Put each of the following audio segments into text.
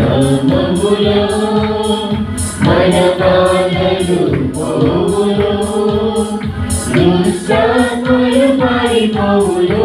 నామములో మన బాధలు పోవులో దుష్టాత్మలు పారిపోవులో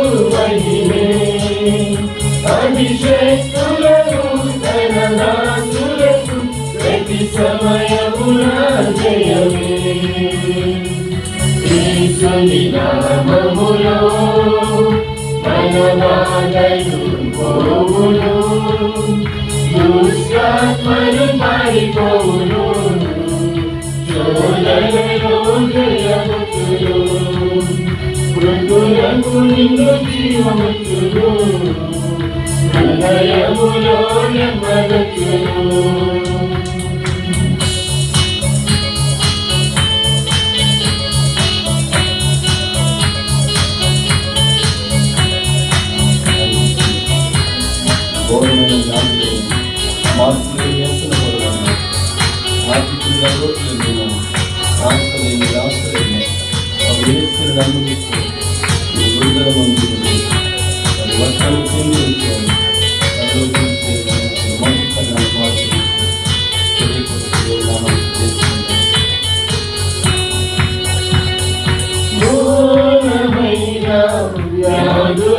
అభిషక్తులకు తనదాసులకు ప్రతి సమయమున జయమే యేసుని నామములో పోవును దుష్టాత్మలు పారిపోవును జయముతులు మృతులకు నిన్ను జీవముతులు يبلون مذكرون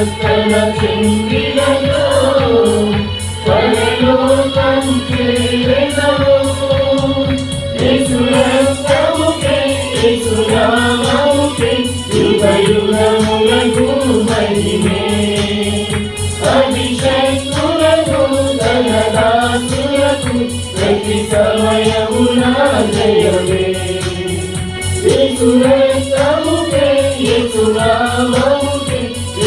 పరివర్తన చెందినతో పరలోకం చేరెదవు యేసురక్తముకే యేసునామముకే మహిమే. ధనదాసులకు ప్రతి సమయమున జయమే. యేసురక్తముకే యేసునామముకే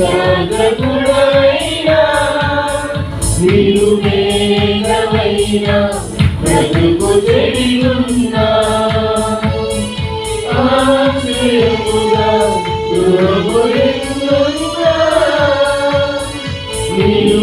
జాగ్రత్తుడైనా నీరు మేఘమైన బ్రతుకు చెడిగున్నా ఆశ్రయముగా దూరముగా నీరు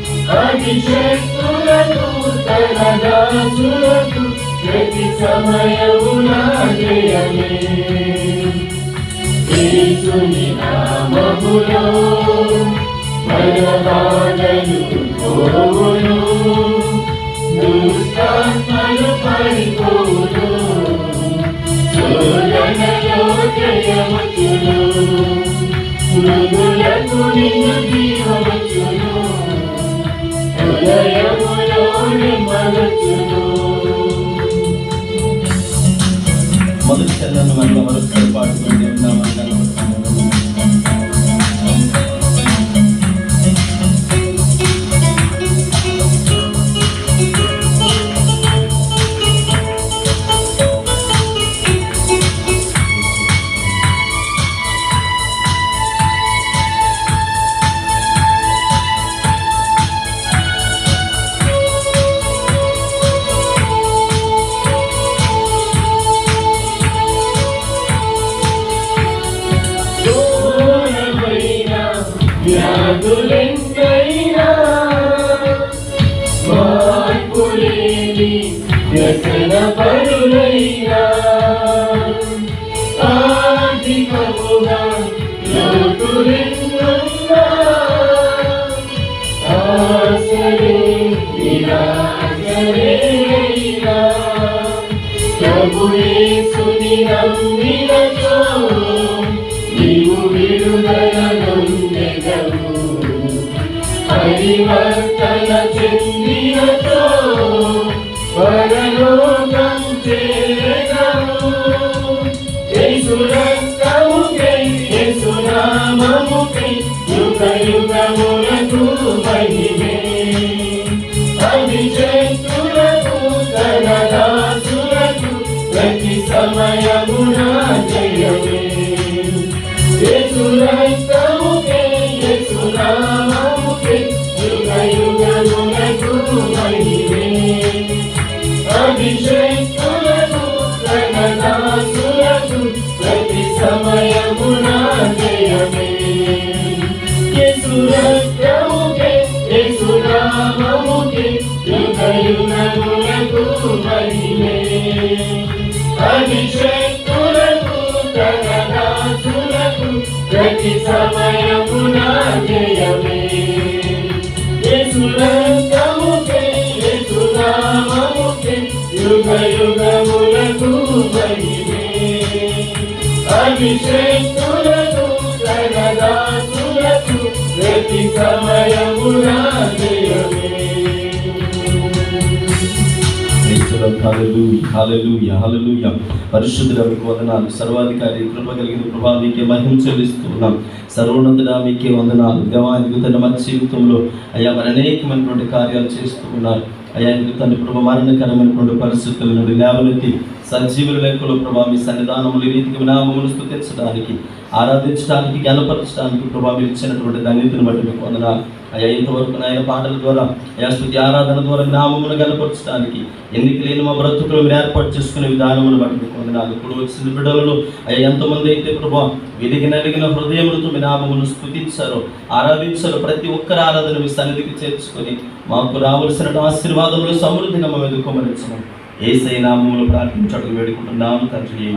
అభిషేకులకు తన దాసులకు ప్రతి సమయమున జయమే యేసుని నామములో పోవును దుష్టాత్మలు మృదులకు నిన్ను మొదటి చరణం వల్ల మరొకసారి పాడుకుంటే ఉన్నామని యేసుని నమ్మినచో నీవు విడుదల నొందెదవు పరివర్తన చెందినచో పరలోకం చేరగవు యేసు రక్తముకై యేసు నామముకై యుగ యుగములకు మహిమే. అభిషేకులకు తన దాసులకు ప్రతి సమయమున జయమే యేసు రక్తముకే యేసు నామముకే యుగ యుగములకు మహిమే అభిషేకులకు తన దాసులకు ప్రతి సమయమున అభిషేకులకు తన ప్రతి సమయమునా జయమే పరిశుద్ధులకు వందనాలు. సర్వాధికారి కృప కలిగిన ప్రభా మీకే మహిమ చెల్లిస్తున్నాం. సర్వోన్నతుడా మీకే వందనాలు. దేవానికి తన మన జీవితంలో అయ్యా మరి అనేకమైనటువంటి కార్యాలు చేస్తూ ఉన్నారు. అయ్యా తన ప్రభు మరణకరమైనటువంటి పరిస్థితుల నుండి లేవనెత్తి సంజీవుల లెక్కలు ప్రభా మీ సన్నిధానములు రీతికి వినామములు స్థుతించడానికి ఆరాధించడానికి గణపరచడానికి ప్రభా మీరు ఇచ్చినటువంటి ధన్యతను బట్టి మీకు వందనాలు. అయ్యా ఇంతవరకు నాయన పాటల ద్వారా అయా స్థుతి ఆరాధన ద్వారా నామమును గణపరచడానికి ఎన్నిక లేని మా బ్రతుకులు మీరు ఏర్పాటు చేసుకునే విధానమును బట్టి మీకు వందనాలు. ఇప్పుడు వచ్చిన బిడ్డలలో అయ్యా ఎంతమంది అయితే ప్రభా వెలిగి నలిగిన హృదయములతో మీ నామమును స్థుతించారు ఆరాధించారో ప్రతి ఒక్కరి ఆరాధన మీ సన్నిధికి చేర్చుకొని మాకు రావలసిన ఆశీర్వాదములు సమృద్ధిగా మేము ఎదుర్కోమని ఏసై నామములు ప్రార్థించడం వేడుకుంటున్నాము తండ్రి.